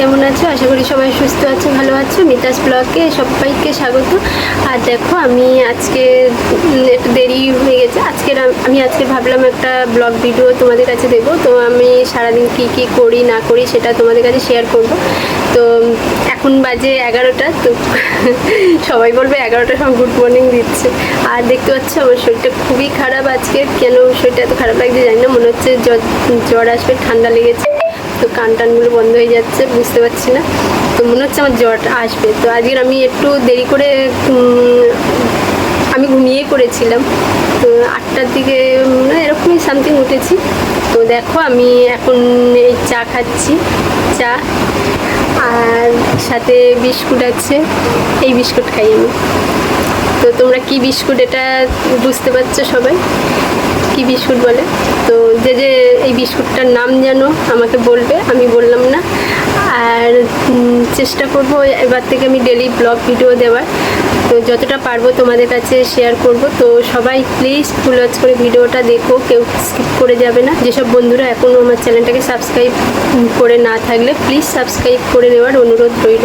কেমন আছো? আশা করি সবাই সুস্থ আছো, ভালো আছো। মিতাস ব্লগে সবাইকে স্বাগত। আর দেখো, আমি আজকে একটু দেরি হয়ে গেছে। আজকের আমি আজকে ভাবলাম একটা ব্লগ ভিডিও তোমাদের কাছে দেবো। তো আমি সারাদিন কি কি করি, না করি সেটা তোমাদের কাছে শেয়ার করব। তো এখন বাজে এগারোটা, তো সবাই বলবে এগারোটার সময় গুড মর্নিং দিচ্ছে। আর দেখতে পাচ্ছ, আমার শরীরটা খুবই খারাপ আজকে। কেন শরীরটা এত খারাপ লাগছে জানি না, মনে হচ্ছে জ্বর জ্বর আসবে, ঠান্ডা লেগেছে। তো কান টানগুলো বন্ধ হয়ে যাচ্ছে, বুঝতে পারছি না। তো মনে হচ্ছে আমার জ্বর আসবে। তো আজকের আমি একটু দেরি করে আমি ঘুমিয়ে পড়েছিলাম। তো আটটার দিকে এরকমই সামথিং উঠেছি। তো দেখো, আমি এখন এই চা খাচ্ছি, চা। আর সাথে বিস্কুট আছে, এই বিস্কুট খাই আমি। তো তোমরা কি বিস্কুট, এটা বুঝতে পারছ সবাই? কি বিস্কুট বলে? তো যে যে এই বিস্কুটটার নাম জানো আমাকে বলবে, আমি বললাম না। আর চেষ্টা করব এবার থেকে আমি ডেলি ব্লগ ভিডিও দেওয়ার। তো যতটা পারব তোমাদের কাছে শেয়ার করব। তো সবাই প্লিজ ফুল ওয়াচ করে ভিডিওটা দেখো, কেউ স্কিপ করে যাবে না। যেসব বন্ধুরা এখনও আমার চ্যানেলটাকে সাবস্ক্রাইব করে না থাকলে প্লিজ সাবস্ক্রাইব করে নেওয়ার অনুরোধ রইল।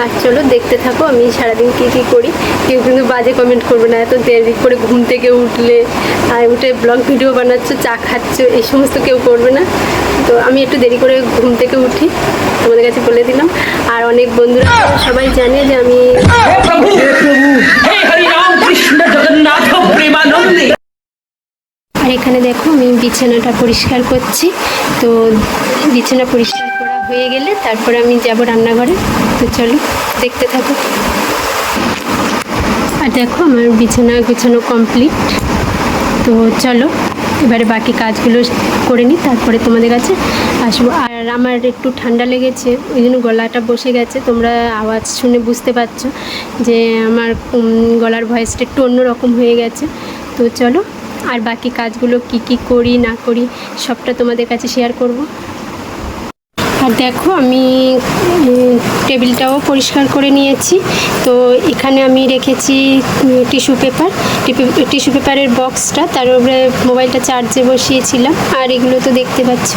আর চলো দেখতে থাকো, আমি সারাদিন কী কী করি। কেউ কিন্তু বাজে কমেন্ট করবে না, এত দেরি করে ঘুম থেকে উঠলে। আর উঠে ব্লগ ভিডিও বানাচ্ছ, চা খাচ্ছ, এই সমস্ত কেউ করবে না। তো আমি একটু দেরি করে ঘুম থেকে উঠি। তোমাদের কাছে বলে দিলাম। আর অনেক বন্ধুরা সবাই জানে যে আমি আর এখানে দেখো আমি বিছানাটা পরিষ্কার করছি। তো বিছানা পরিষ্কার করা হয়ে গেলে তারপর আমি যাব রান্নাঘরে। তো চলো দেখতে থাকো। আর দেখো আমার বিছানা গুছানো কমপ্লিট তো চলো এবারে বাকি কাজগুলো করে নিই, তারপরে তোমাদের কাছে আসব। আর আমার একটু ঠান্ডা লেগেছে, ওই জন্য গলাটা বসে গেছে। তোমরা আওয়াজ শুনে বুঝতে পারছ যে আমার গলার ভয়েসটা একটু অন্যরকম হয়ে গেছে। তো চলো, আর বাকি কাজগুলো কি কি করি, না করি, সবটা তোমাদের কাছে শেয়ার করব। আর দেখো আমি টেবিলটাও পরিষ্কার করে নিয়েছি। তো এখানে আমি রেখেছি টিস্যু পেপার। টিস্যু পেপারের বক্সটা, তার উপরে মোবাইলটা চার্জে বসিয়েছিলাম। আর এগুলো তো দেখতে পাচ্ছ।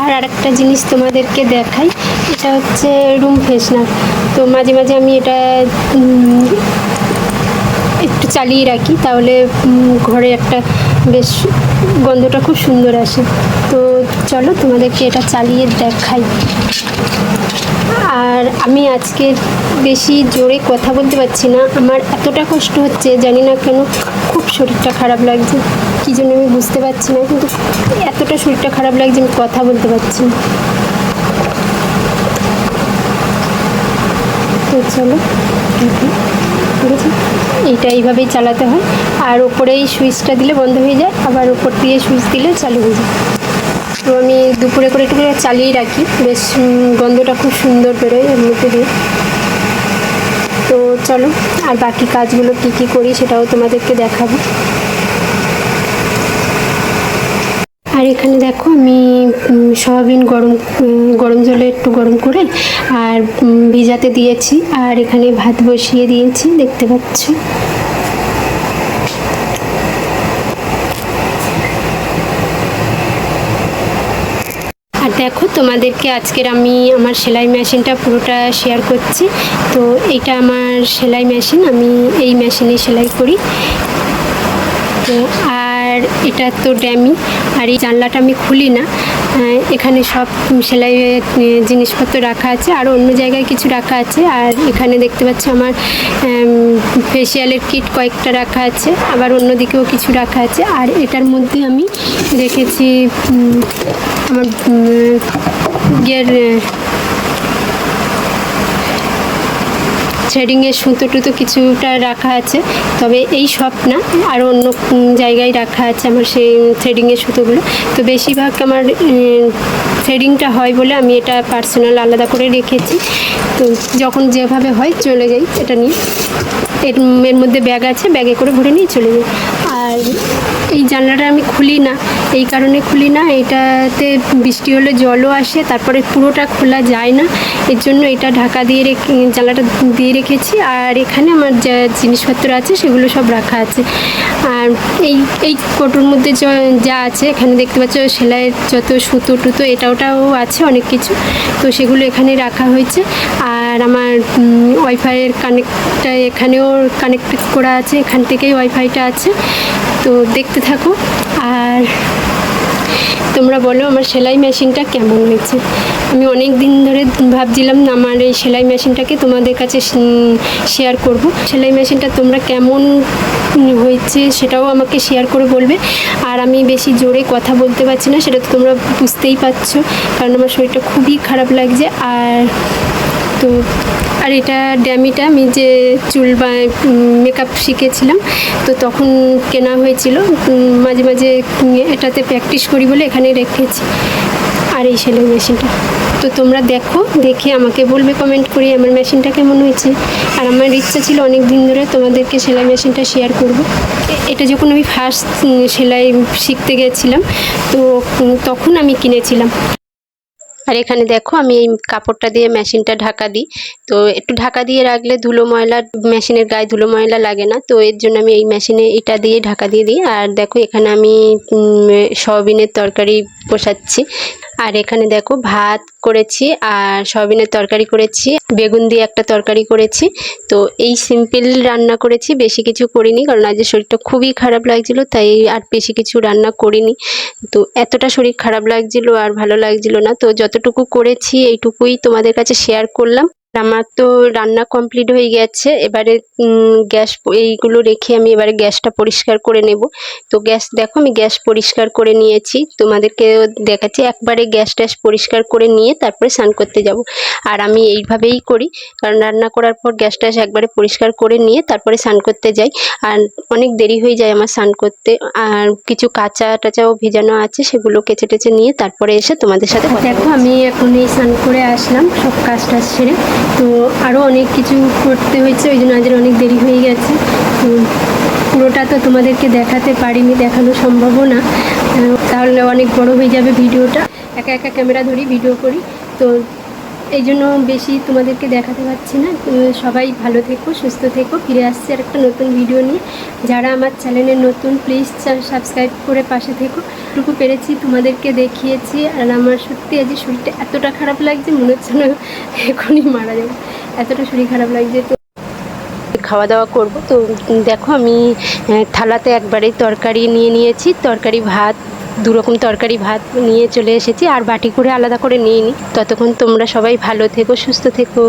আর আরেকটা জিনিস তোমাদেরকে দেখাই, এটা হচ্ছে রুম ফ্রেশনার তো মাঝে মাঝে আমি এটা একটু চালিয়ে রাখি, তাহলে ঘরে একটা বেশ গন্ধটা খুব সুন্দর আসে। তো চলো তোমাদেরকে এটা চালিয়ে দেখাই। আর আমি আজকে বেশি জোরে কথা বলতে পারছি না। আমার এতটা কষ্ট হচ্ছে, জানি না কেন খুব শরীরটা খারাপ লাগছে। কী জন্য আমি বুঝতে পারছি না, কিন্তু এতটা শরীরটা খারাপ লাগছে আমি কথা বলতে পারছি না। তো চলো এইটা এইভাবেই চালাতে হয়। আর ওপরেই সুইচটা দিলে বন্ধ হয়ে যায়, আবার ওপর দিয়ে সুইচ দিলে চালু হয়ে যায়। তো আমি দুপুরে করে একটু চালিয়ে রাখি। বেশ গন্ধটা খুব সুন্দর বেরোয় এর দিয়ে। তো চলো, আর বাকি কাজগুলো কী কী করি সেটাও তোমাদেরকে দেখাবো। আর এখানে দেখো আমি সয়াবিন গরম গরম জলে একটু গরম করে আর ভিজাতে দিয়েছি। আর এখানে ভাত বসিয়ে দিয়েছি, দেখতে পাচ্ছ? দেখো, তোমাদেরকে আজকের আমি আমার সেলাই মেশিনটা পুরোটা শেয়ার করছি। তো এটা আমার সেলাই মেশিন, আমি এই মেশিনে সেলাই করি। তো আর এটা তো ড্যামি আর এই জানলাটা আমি খুলি না। এখানে সব আহ, জিনিসপত্র রাখা আছে আর অন্য জায়গায় কিছু রাখা আছে। আর এখানে দেখতে পাচ্ছি আমার ফেসিয়ালের কিট কয়েকটা রাখা আছে আবার অন্যদিকেও কিছু রাখা আছে। আর এটার মধ্যে আমি রেখেছি আমার ইয়ের থ্রেডিংয়ের সুতো টুতো কিছুটা রাখা আছে, তবে এই সব না, আর অন্য জায়গায় রাখা আছে আমার সেই থ্রেডিংয়ের সুতোগুলো। তো বেশিরভাগ আমার থ্রেডিংটা হয় বলে আমি এটা পার্সোনাল আলাদা করে রেখেছি। তো যখন যেভাবে হয় চলে যাই এটা নিয়ে। এর মধ্যে ব্যাগ আছে ব্যাগে করে ভরে নিয়ে চলে যাই। আর এই জানলাটা আমি খুলি না। এই কারণে খুলি না। এটাতে বৃষ্টি হলে জলও আসে, তারপরে পুরোটা খোলা যায় না। এর জন্য এটা ঢাকা দিয়ে রেখে, জানলাটা দিয়ে রেখেছি। আর এখানে আমার যা জিনিসপত্র আছে, সেগুলো সব রাখা আছে। আর এই এই কোটোর মধ্যে যা আছে, এখানে দেখতে পাচ্ছ সেলাইয়ের যত সুতো টুতো, এটা ওটাও আছে অনেক কিছু। তো সেগুলো এখানে রাখা হয়েছে। আর আমার ওয়াইফাইয়ের কানেক্টটা এখানেও কানেক্ট করা আছে। এখান থেকেই ওয়াইফাইটা আছে। তো দেখতে থাকো। আর তোমরা বলো আমার সেলাই মেশিনটা কেমন হয়েছে? আমি অনেক দিন ধরে ভাবছিলাম আমার এই সেলাই মেশিনটাকে তোমাদের কাছে শেয়ার করব। সেলাই মেশিনটা তোমরা কেমন হয়েছে সেটাও আমাকে শেয়ার করে বলবে। আর আমি বেশি জোরে কথা বলতে পারছি না, সেটা তো তোমরা বুঝতেই পারছ, কারণ আমার শরীরটা খুবই খারাপ লাগছে। আর তো আর এটা ড্যামিটা আমি যে চুল বা মেকআপ শিখেছিলাম, তো তখন কেনা হয়েছিল। মাঝে মাঝে এটাতে প্র্যাকটিস করি বলে এখানে রেখেছি। আর এই সেলাই মেশিনটা। তো তোমরা দেখো, দেখে আমাকে বলবে কমেন্ট করে আমার মেশিনটা কেমন হয়েছে। আর আমার ইচ্ছা ছিল অনেক দিন ধরে তোমাদেরকে সেলাই মেশিনটা শেয়ার করব। এটা যখন আমি ফার্স্ট সেলাই শিখতে গেছিলাম, তো তখন আমি কিনেছিলাম। আর এখানে দেখো আমি এই কাপড়টা দিয়ে মেশিনটা ঢাকা দিই। তো একটু ঢাকা দিয়ে রাখলে ধুলো ময়লা, মেশিনের গায়ে ধুলো ময়লা লাগে না। তো এর জন্য আমি এই মেশিনে এটা দিয়ে ঢাকা দিয়ে দিই। আর দেখো এখানে আমি সয়াবিনের তরকারি বসাচ্ছি। আর এখানে দেখো ভাত করেছি আর সয়াবিনের তরকারি করেছি, বেগুন দিয়ে একটা তরকারি করেছি। তো এই সিম্পল রান্না করেছি, বেশি কিছু করিনি কারণ আজ শরীরটা খুবই খারাপ লাগছিল, তাই আর বেশি কিছু রান্না করিনি। তো এতটা শরীর খারাপ লাগছিল আর ভালো লাগছিল না। তো যতটুকু করেছি এইটুকুই তোমাদের কাছে শেয়ার করলাম। আমার তো রান্না কমপ্লিট হয়ে গেছে। এবারে গ্যাস এইগুলো রেখে আমি এবারে গ্যাসটা পরিষ্কার করে নেব। তো গ্যাস দেখো আমি গ্যাস পরিষ্কার করে নিয়েছি। তোমাদেরকে দেখাচ্ছি একবারে গ্যাস ট্যাস পরিষ্কার করে নিয়ে তারপরে স্নান করতে যাব। আর আমি এইভাবেই করি কারণ রান্না করার পর গ্যাস ট্যাস একবারে পরিষ্কার করে নিয়ে তারপরে স্নান করতে যাই। আর অনেক দেরি হয়ে যায় আমার স্নান করতে। আর কিছু কাঁচা টাচাও ভেজানো আছে সেগুলো কেচে টেচে নিয়ে তারপরে এসে তোমাদের সাথে দেখো আমি এখন এই স্নান করে আসলাম সব কাজ টাজ সেরে। তো আরও অনেক কিছু করতে হয়েছে, ওই জন্য আজের অনেক দেরি হয়ে গেছে। তো পুরোটা তো তোমাদেরকে দেখাতে পারিনি, দেখানো সম্ভবও না। তাহলে অনেক বড় হয়ে যাবে ভিডিওটা। একা একা ক্যামেরা ধরি ভিডিও করি। তো এই জন্য বেশি তোমাদেরকে দেখাতে পারছি না। সবাই ভালো থেকো, সুস্থ থেকো, ফিরে আসছে আর একটা নতুন ভিডিও নিয়ে। যারা আমার চ্যানেলে নতুন প্লিজ সাবস্ক্রাইব করে পাশে থেকো। টুকু পেরেছি, তোমাদেরকে দেখিয়েছি আর আমার সত্যি আজ শরীরটা এতটা খারাপ লাগছে, মনে হচ্ছে না এখনই মারা যাব। এতটা শরীর খারাপ লাগছে, তো খাওয়া দাওয়া করব। তো দেখো আমি থালাতে একবারেই তরকারি নিয়ে নিয়েছি, তরকারি, ভাত দু রকম তরকারি ভাত নিয়ে চলে এসেছি, আর বাটি করে আলাদা করে নিয়ে নিই ততক্ষণ তোমরা সবাই ভালো থেকো, সুস্থ থেকো।